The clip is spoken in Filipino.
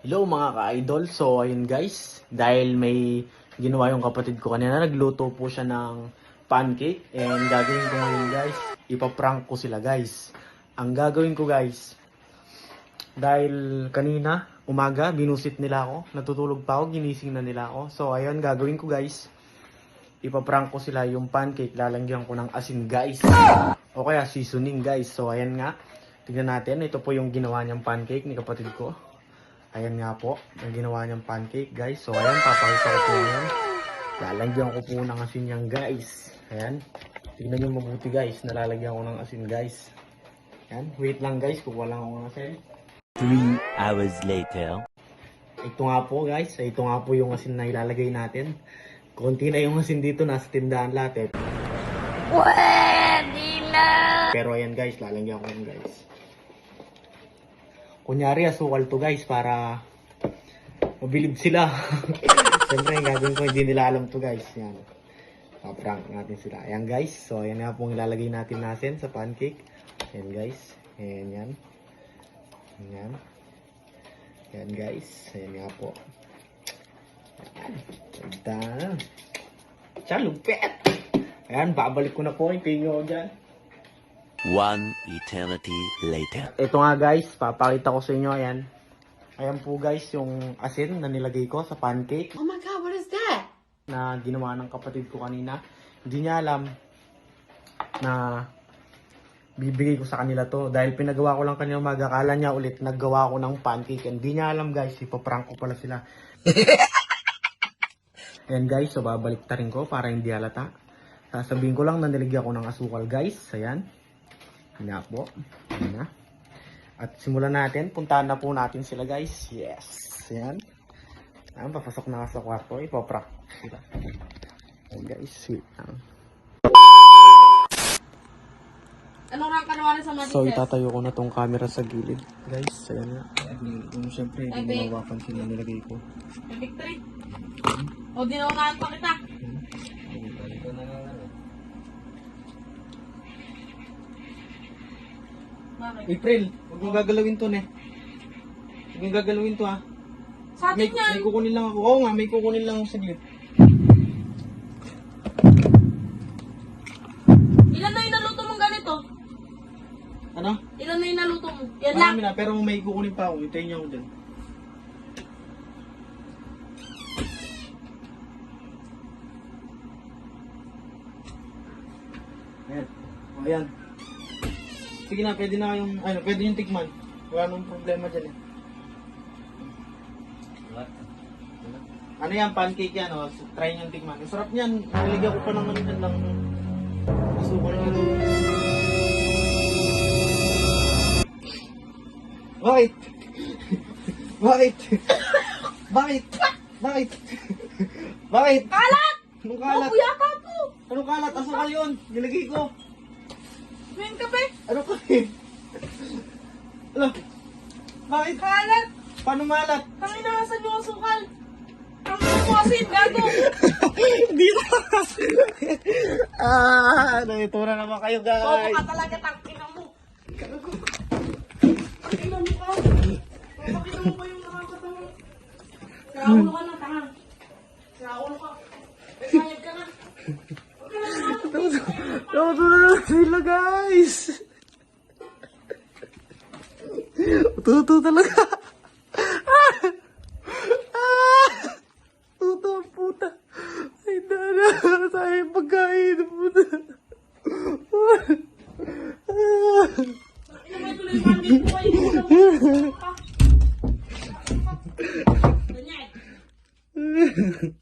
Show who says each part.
Speaker 1: Hello mga ka-idol. So ayun guys, dahil may ginawa yung kapatid ko kanina, nagluto po siya ng pancake. And gagawin ko ngayon guys, ipaprank ko sila guys. Ang gagawin ko guys, dahil kanina, umaga, binusit nila ako. Natutulog pa ako, ginising na nila ako. So ayun, gagawin ko guys, ipaprank ko sila yung pancake. Lalagyan ko ng asin guys. O kaya seasoning guys. So ayan nga, tignan natin. Ito po yung ginawa niyang pancake ni kapatid ko. Ayan nga po, ang ginawa niyang pancake, guys. So, ayan, papakita ko po yan. Lalagyan ko po ng asin yan, guys. Ayan. Tignan niyo mabuti, guys. Nalalagyan ko ng asin, guys. Ayan. Wait lang, guys. Kukuha lang ako ng asin.
Speaker 2: Three hours later.
Speaker 1: Ito nga po, guys. Ito nga po yung asin na ilalagay natin. Konti na yung asin dito. Nasa tindahan lahat, eh. Pero ayan, guys. Lalagyan ko yan, guys. Kunyari, asukal to, guys, para mabilib sila. Siyempre, yung gagawin ko, hindi nila alam to, guys. Yan. Pa-prank natin sila. Ayan, guys. So, ayan nga pong ilalagay natin natin sa pancake. Ayan, guys. Ayan, yan. Ayan. Ayan, guys. Ayan nga po. Ayan. Ganda. Siya, lupet. Ayan, babalik ko na po. Ipingin ko dyan.
Speaker 2: One eternity later.
Speaker 1: Ito nga guys, papakita ko sa inyo, ayan. Ayan po guys, yung asin na nilagay ko sa pancake
Speaker 3: Oh my god, what is that?
Speaker 1: na ginawa ng kapatid ko kanina. Hindi niya alam na bibigay ko sa kanila to. Dahil pinagawa ko lang kanina umaga, akala niya ulit naggawa ko ng pancake. Hindi niya alam guys, ipaprank ko pala sila. Ayan guys, so babalik ta rin ko para hindi halata. Sasabihin ko lang na nilagyan ko ng asukal guys. Ayan. Nga po. Ayan na. At simulan natin. Puntahan na po natin sila guys. Yes. Ayan. Ayan, papasok na nga sa kwarto. Ipaprank sila. Ayan guys, wait lang.
Speaker 3: Anong rank ka naman sa?
Speaker 1: So, itatayo ko na tong camera sa gilid. Guys, ayan nga. Yung siyempre, hindi
Speaker 3: babe.
Speaker 1: mo mapapansin na nilagay ko.
Speaker 3: Victory. O, dinungahan pa kita.
Speaker 1: April, huwag mong gagalawin to, ne. Huwag mong gagalawin to, ha.
Speaker 3: Sa
Speaker 1: May,
Speaker 3: atin yan.
Speaker 1: may kukunin lang ako. Oo nga, may kukunin lang ako sa gilid.
Speaker 3: Ilan na yung naluto mong ganito?
Speaker 1: Ano?
Speaker 3: Ilan na yung naluto mo? Yan lang.
Speaker 1: Marami na, pero may kukunin pa ako. Hintayin niyo ako dyan. Ayan. O, ayan. Sige na, pwede na kayong, ano, pwede yung tikman. Wala nang problema dyan eh. Ano yan, pancake yan, oh. So, try nyo tikman. Ang sarap niyan. Nilagyan ko pa ng ano dyan ng asukal dito. Bakit? Bakit? Bakit? Bakit? Bakit?
Speaker 3: Kalat!
Speaker 1: Anong
Speaker 3: Oh,
Speaker 1: kalat?
Speaker 3: yata po!
Speaker 1: Anong kalat? Asukal yun. Nilagay ko.
Speaker 3: Ngayon ka ba?
Speaker 1: Ano kalit? Ano? Bakit?
Speaker 3: Kalat!
Speaker 1: Paano malat?
Speaker 3: Kami nakasan yung asukal. Mo asin, gago!
Speaker 1: Dito. ah, nandito na naman kayo
Speaker 3: Bobo
Speaker 1: guys.
Speaker 3: ka talaga, tangkina mo. Tangkina mo ka. Tangkina mo pa yung nakakatawa. Siraulo ka na, tanga. Siraulo ka. Sayag ka na. Ka na
Speaker 1: na sila guys. Tuto talaga. Ah! Ah! Tuto ang puta. Ay, dana. Sayang pagkain. Puta. Ah!
Speaker 3: Ganyan.